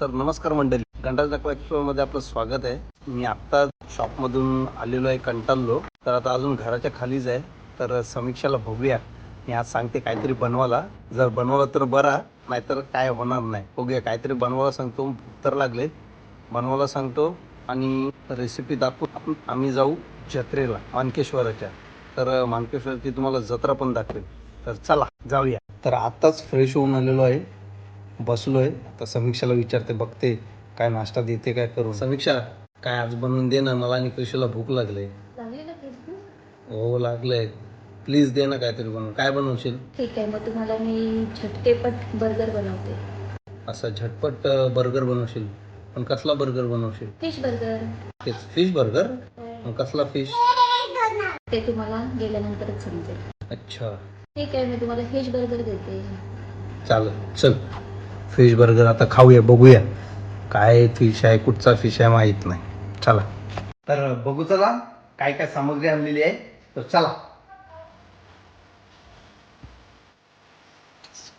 तर नमस्कार मंडळी. गंडाज दाखवा एक्सप्लोअरमध्ये आपलं स्वागत आहे. मी आत्ता शॉपमधून आलेलो आहे कंटाळलो. तर आता अजून घराच्या खालीच आहे. तर समीक्षाला बघूया. मी आज सांगते काहीतरी बनवायला. जर बनवलं तर बरा नाहीतर काय होणार नाही. बघूया काहीतरी बनवायला सांगतो भूक तर लागले. बनवायला सांगतो आणि रेसिपी दाखवून आम्ही जाऊ जत्रेला मानकेश्वराच्या. तर मानकेश्वरची तुम्हाला जत्रा पण दाखवेल. तर चला जाऊया. तर आत्ताच फ्रेश होऊन आलेलो आहे. बसलोय. तर समीक्षाला विचारते बघते काय नाश्ता देते काय करू समीक्षा काय आज बनवून दे ना मला आणि कृषीला भूक लागले. लागली ना भूक? हो लागले प्लीज दे ना काहीतरी बनवून. काय बनवशील? ठीक आहे मग तुम्हाला मी झटकेपट बर्गर बनवते. असा झटपट बर्गर बनवशील? पण कसला बर्गर बनवशील? Fish burger. तेच फिश बर्गर? पण कसला फिश? ते तुम्हाला गेल्यानंतरच समजेल. अच्छा. ठीक आहे मी तुम्हाला फिश बर्गर देते. चालेल चल. फिश बर्गर आता खाऊया बघूया. काय फिश आहे कुठचा फिश आहे माहीत नाही. चला. तर बघू चला काय काय सामग्री आणलेली आहे. तर चला.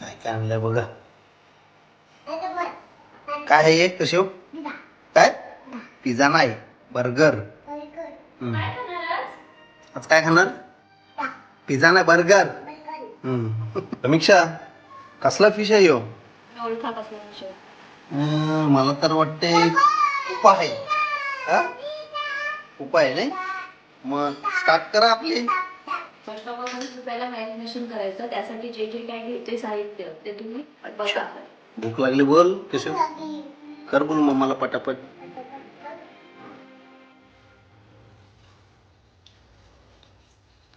काय काय आणलंय बघा. काय आहे हे कशो हो? काय? पिझ्झा नाही बर्गर. हम्म. आज काय खाणार? पिझ्झा नाही बर्गर. समीक्षा कसला फिश आहे ह्यो ओळखा कसला फिश अं, मला तर वाटते उपाय हा? उपाय नाही? मग स्टार्ट करा आपली. फर्स्ट ऑफ ऑल पहिला मॅरिनेशन करायचं. त्यासाठी जे जे काय घ्यायचे साहित्य ते तुम्ही बघा. भूक लागली बोल कशो कर बोल मग मला पटापट.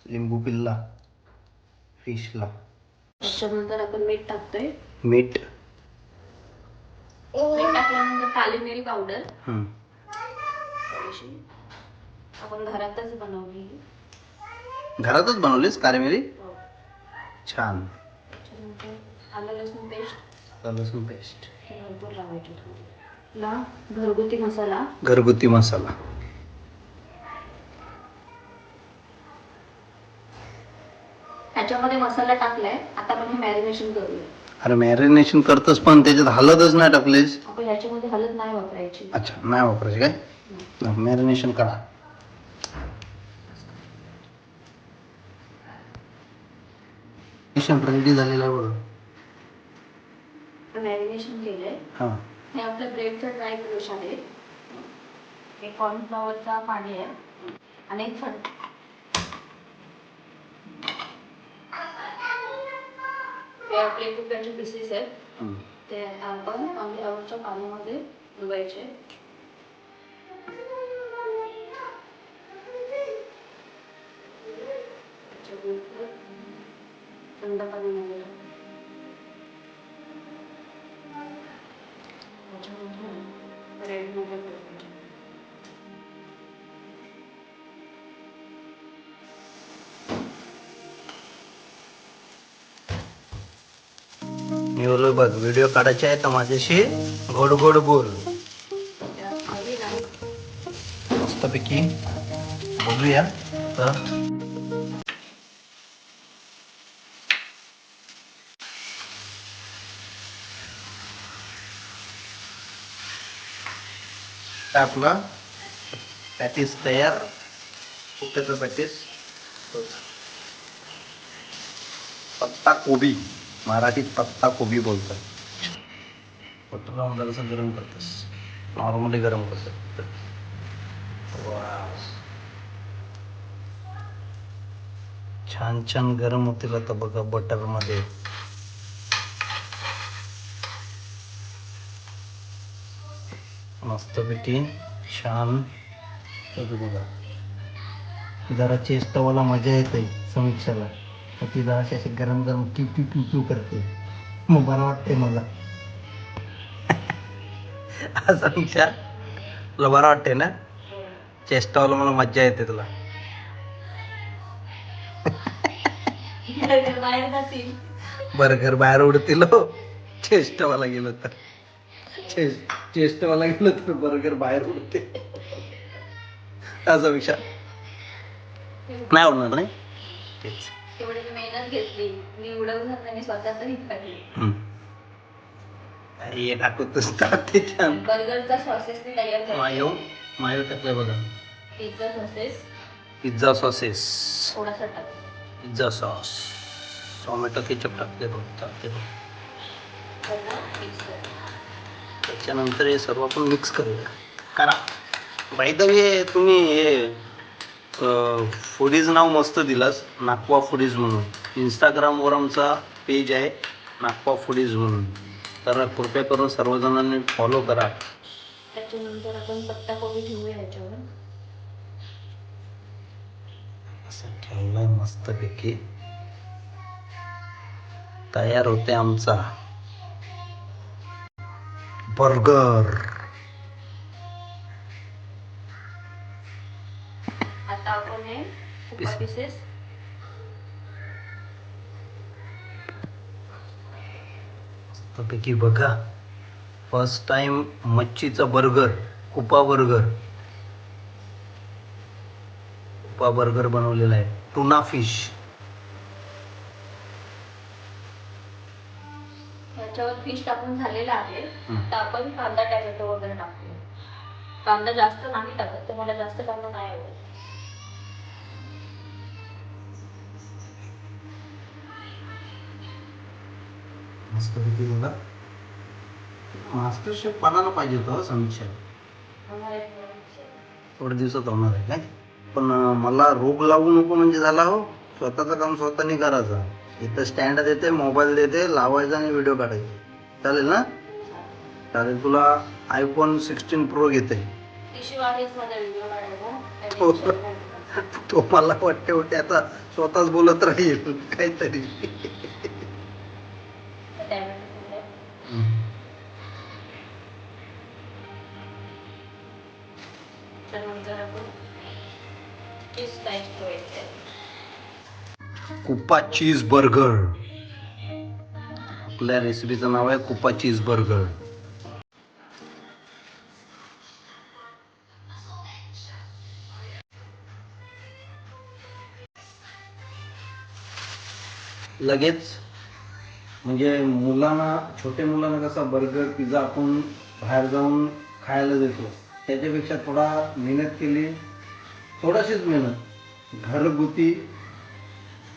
लिंबू पिल्ला फिशला. त्याच्यानंतर आपण मीठ टाकतोय. मीठ. टाकल्यानंतर काली मिरी पावडर. थोडीशी. आपण घरातच बनवली. घरातच बनवलीस कारेमेरी हो. छान. त्याच्यानंतर आलं लसूण पेस्ट. लसूण पेस्ट. भरपूर लावायची थोडी. ला घरगुती मसाला. घरगुती मसाला. ह्याच्यामध्ये मसाला टाकलाय. आता आपण हे मॅरिनेशन करूया. अरे मॅरिनेशन करतोस पण त्याच्यात हलतच नाही टाकलीस. आपण ह्याच्यामध्ये हळद नाही वापरायची. अच्छा नाही वापरायचे काय? मॅरिनेशन करा. रेडी झालेलं आहे बघ. मॅरिनेशन केलंय. हां. हे आपलं ब्रेडचं ड्राय फ्रुश आहे. हे कॉर्नफ्लॉवरचा पाणी आहे. आणि एक थंड हे आपले कुक्याचे पीसेस आहेत हम्म. ते आपण कॉर्नफ्लॉवरच्या पाण्यामध्ये डुबायचे त्याच्यानंतर थंड पाण्यामध्ये टाकायचं. त्याच्यानंतर बोल बघ व्हिडिओ काढायचे आहे तर माझ्याशी? गोड गोड बोल. मस्त पैकी मस्तपैकी बघूया तर आपला पॅटीस तयार. कुठ्याचं पॅटीस? हो. पत्ता कोबी. मराठीत पत्ता कोबी बोलतात बटर लावून जरासं गरम करतोस. नॉर्मली गरम करतात. छान छान गरम होतील आता बघा बटरमध्ये मस्तपैकी छान. बघा. जरा चेष्टावाला मजा येते समीक्षाला. मग ती जरा अशी गरम गरम टिव टिव टिव टिव करते. मग बरं वाटते मला. असं समीक्षा तुला बरं वाटते ना? चेष्टावाला मला मज्जा येते तुला. बर्गर बाहेर उडतील हो. चेष्टावाला गेलो तर. चेस्ट चेष्टावाला गेलो तर बर्गर बाहेर उडते. असा विचार. नाही आवडणार नाही? तेच तेवढी मेहनत घेतली. हे. तयार झाला मायो मायो टाकलंय बघा. पिझ्झा सॉसेस पिझ्झा सॉसेस थोडासा टाक. पिझ्झा सॉस टोमॅटो केचप टाकले बघ टाकले बघ. त्यांना mix कर. त्याच्यानंतर हे सर्व आपण मिक्स करूया. करा. बाय द वे तुम्ही हे फुडीज नाव मस्त दिलास नागवा फुडीज म्हणून. इंस्टाग्रामवर आमचा पेज आहे नागवा फुडीज म्हणून. तर कृपया करून सर्वजणांनी फॉलो करा. त्याच्यानंतर आपण पत्ता कोबी ठेवूया ह्याच्यावर असं ठेवलंय मस्तपैकी. तयार होते आमचा. बर्गर. आता आपण हे. पीसेस मस्तपैकी बघा फर्स्ट टाइम मच्छीचा बर्गर कुपा बर्गर कुपा बर्गर बनवलेला आहे. Tuna fish. ह्याच्यावर फिश टाकून झालेला आहे. आता आपण कांदा टॅमॅटो वगैरे टाकूया. कांदा जास्त नाही टाकत तर मला जास्त कांदा नाही आवडत. मस्तपैकी बघा मास्टर शेफ बनायला पाहिजे होतं? समीक्षा. थोड्या दिवसात होणार आहे काय? पण मला रोग लागू नको म्हणजे झाला हो. स्वतःचं काम स्वतःनी करायचं. इथं स्टँड देते मोबाईल देते लावायचा आणि व्हिडिओ काढायचे. चालेल ना? चालेल तुला आयफोन सिक्स्टीन प्रो घेते. हो. तो मला वाटते होते आता स्वतःच बोलत राहील काहीतरी. कुपा चीज बर्गर आपल्या रेसिपीचं नाव आहे कुपा चीज बर्गर लगेच म्हणजे मुलांना छोटे मुलांना कसा बर्गर पिझ्झा आपण बाहेर जाऊन खायला देतो त्याच्यापेक्षा थोडा मेहनत केली थोडाशीच मेहनत घरगुती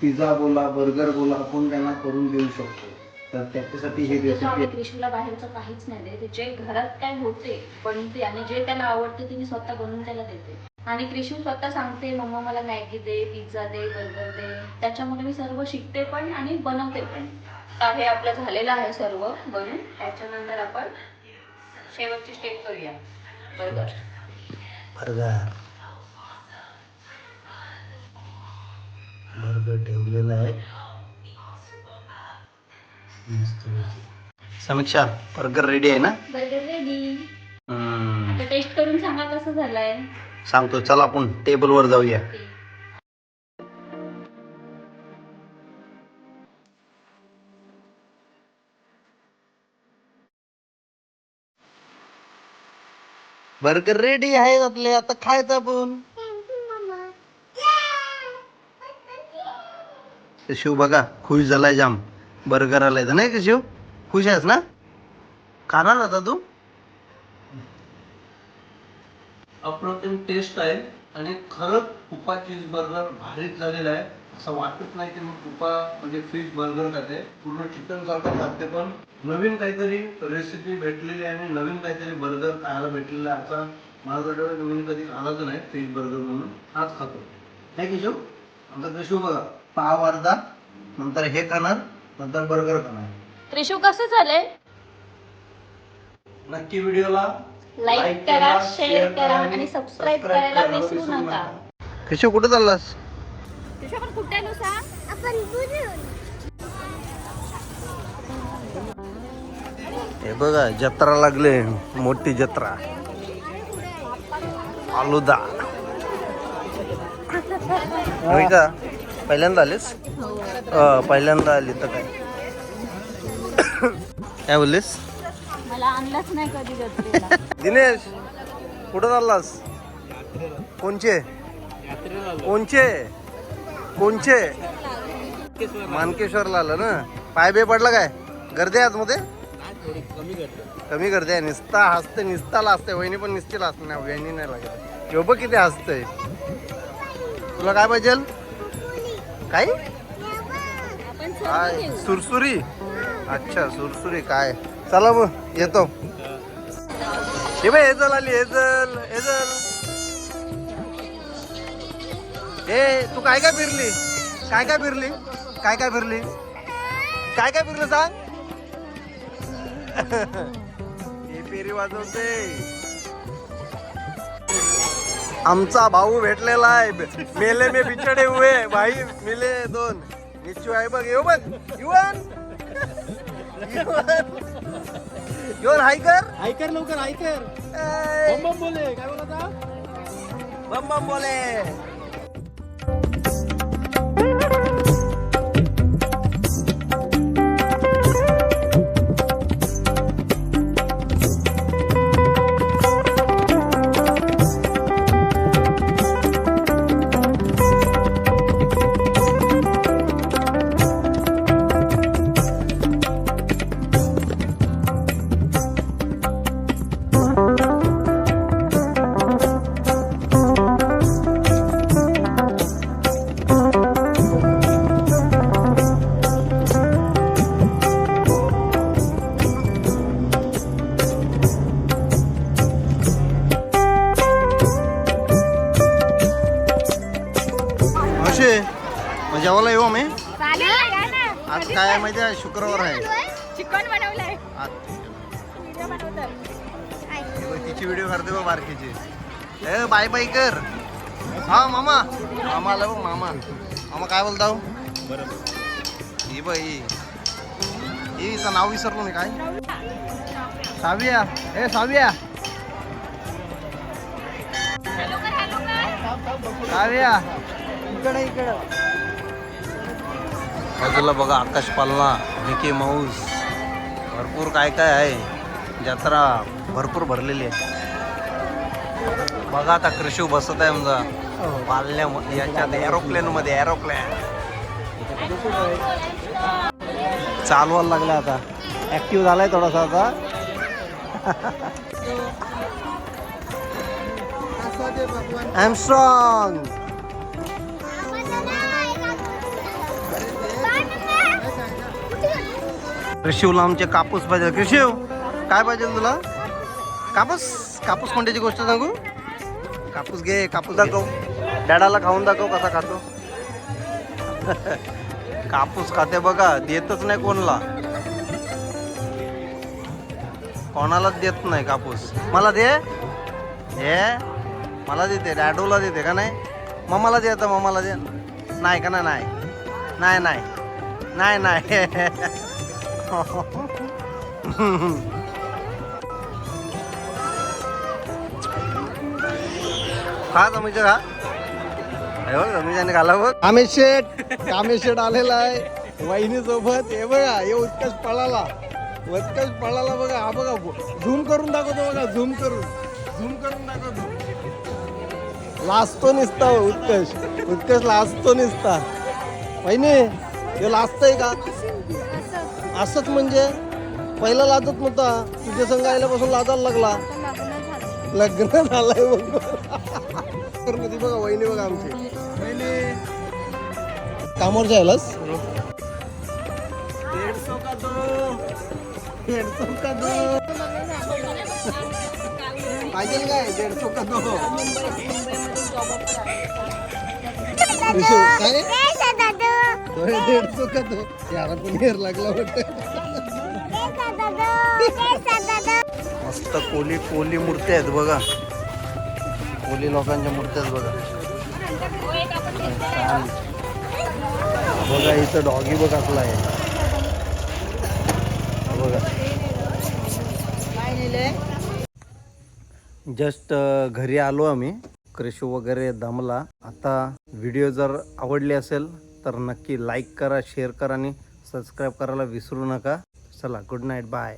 पिझ्झा बोला बर्गर बोला आपण त्यांना करून देऊ शकतो. तर त्याच्यासाठी ही रेसिपी क्रिशूला बाहेरचं काहीच नाही देते जे घरात काय होते बनते आणि जे त्याला आवडते ते मी स्वतः बनवून त्याला देते. आणि क्रिशू स्वतः सांगते मम्मा मला मॅगी दे पिझ्झा दे बर्गर दे. त्याच्यामुळे मी सर्व शिकते पण आणि बनवते पण. हे आपलं झालेलं आहे सर्व बनून. त्याच्यानंतर आपण शेवटची स्टेप करूया. बर्गर. बर्गर. बर्गर ठेवलेला आहे. समीक्षा बर्गर रेडी आहे ना? Burger ready. आता टेस्ट करून सांगा कसं झालंय. सांगतो चला आपण टेबलवर जाऊया. बर्गर रेडी आहे आपले आता खायचं आपण. ते शिव बघा खुश झालाय जाम. बर्गर आलाय तर नाही का शिव? खुश आहेस ना? खाणार आता तू? अप्रतिम टेस्ट आहे आणि खरंच तुपा चीज बर्गर भारीच झालेला आहे. असं वाटत नाही की मी तुपा म्हणजे फिश बर्गर खाते. पूर्ण चिकन सारखं खाते पण नवीन काहीतरी रेसिपी भेटलेली आहे आणि नवीन काहीतरी बर्गर खायला भेटलेला आहे. असा माझ्याकडे नवीन कधी खालाच नाही फिश बर्गर म्हणून. आज खातो. नाही की शिव? ते शिव बघा. पाव अर्धा नंतर हे खाणार नंतर बर्गर खाणार. क्रिशू कसं झालंय? नक्की व्हिडिओला लाईक करा शेअर करा आणि सबस्क्राईब करायला विसरू नका. किशो कुठे चाललास? तुझ्यावर कुठे नुसा? हे बघा जत्रा लागले. मोठी जत्रा. आलुदा. होय का? पहिल्यांदा आलीस? अं, पहिल्यांदा आली तर काय? काय बोललीस? मला आणलाच नाही कधी जत्रेला दिनेश कुठं चाललास? कोणचे? कोणचे? कोणचे? मानकेश्वरला आलं ना? पाय बे पडला काय? गर्दी आहे आतमध्ये? कमी करते निस्ता हसते निस्ताला हसते वहिनी पण निसतीला हसते नाही वहिनी नाही लागत. ह्यो बघ किती हसतंय. तुला काय पाहिजे काय? काय? सुरसुरी? अच्छा सुरसुरी काय? चला मग येतो. हे बाय हेजल आली हेजल हेजल ए तू काय काय फिरली? काय काय फिरली? काय काय फिरली? काय काय फिरलं सांग? हे पेरी वाजवते. आमचा भाऊ भेटलेला आहे. मेले मे बिचडे हुए. भाई मिले दोन. निश्चू आहे बघ येऊ बघ. युवन युवन हाय कर ऐकर लवकर ऐकर ए, बम बोले काय बोलता बम बम बोले. काय आहे माहिती आहे? शुक्रवार आहे. चिकन बनवलंय. आज व्हिडिओ बनवतात हे बघ, तिची व्हिडिओ करते बघ बारकीची. ए बाय बाय कर. हा मामा. मामा आला बघ मामा. मामा काय बोलता हो? ही बाई. ही हिचं नाव विसरलो मी काय? साविया. ए साविया. साविया. इकडे इकडे. बाजूला बघा आकाश पालना मिकी माऊस भरपूर काय काय आहे. जत्रा भरपूर भरलेली आहे. बघा आता कृषी बसत आहे समजा पालण्या याच्यात एरोप्लेन मध्ये एरोप्लेन चालवायला लागला आता. ऍक्टिव्ह झालाय थोडासा आता. आय एम स्ट्रॉंग ऋषिव आमचे कापूस पाहिजे. ऋषिव काय पाहिजे तुला? कापूस? कापूस कोणत्याची गोष्ट सांगू? कापूस घे कापूस दाखव. डॅडाला खाऊन दाखव कसा खातो. कापूस खाते बघा देतच नाही कोणला. कोणालाच देत नाही कापूस. मला दे. हे मला देते. डॅडूला देते का नाही? मम्माला दे आता मम्माला दे. नाही का नाही? नाही. नाही नाही. नाही नाही. हा जमीचे का हे जमीच्याने घाला बघ शेठ आम्ही शेठ आलेला आहे. वहिनी सोबत हे बघा हे उत्कच पळाला. उत्कच पळाला बघा. हा बघा झूम करून दाखवतो बघा झूम करून. झूम करून दाखवतो. लाजतो निसता हो, उत्कर्ष लाजतो निसता. वहिनी हे लाजतंय का? असंच म्हणजे पहिला लाजत नव्हता तुझ्या संघ आल्यापासून लाजायला लागला. लग्न झालंय होती बघा वहिनी बघा आमची. कामावर जायलास दीडसो का दो दीडसो का दो पाहिजे काय? दीडसो का दो काय दीडसो का दो याला पण हेर लागला वाटतं. मस्त कोली कोली मूर्ती आहेत बघा. कोली लोकांच्या मूर्त्या आहेत बघा. बघा इथं डॉगी बघ असला आहे. बघा. जस्ट घरी आलो आम्ही. क्रेशो वगैरे दमला. आता व्हिडिओ जर आवडले असेल तर नक्की लाईक करा शेअर करा आणि सबस्क्राईब करायला विसरू नका. चला गुड नाईट बाय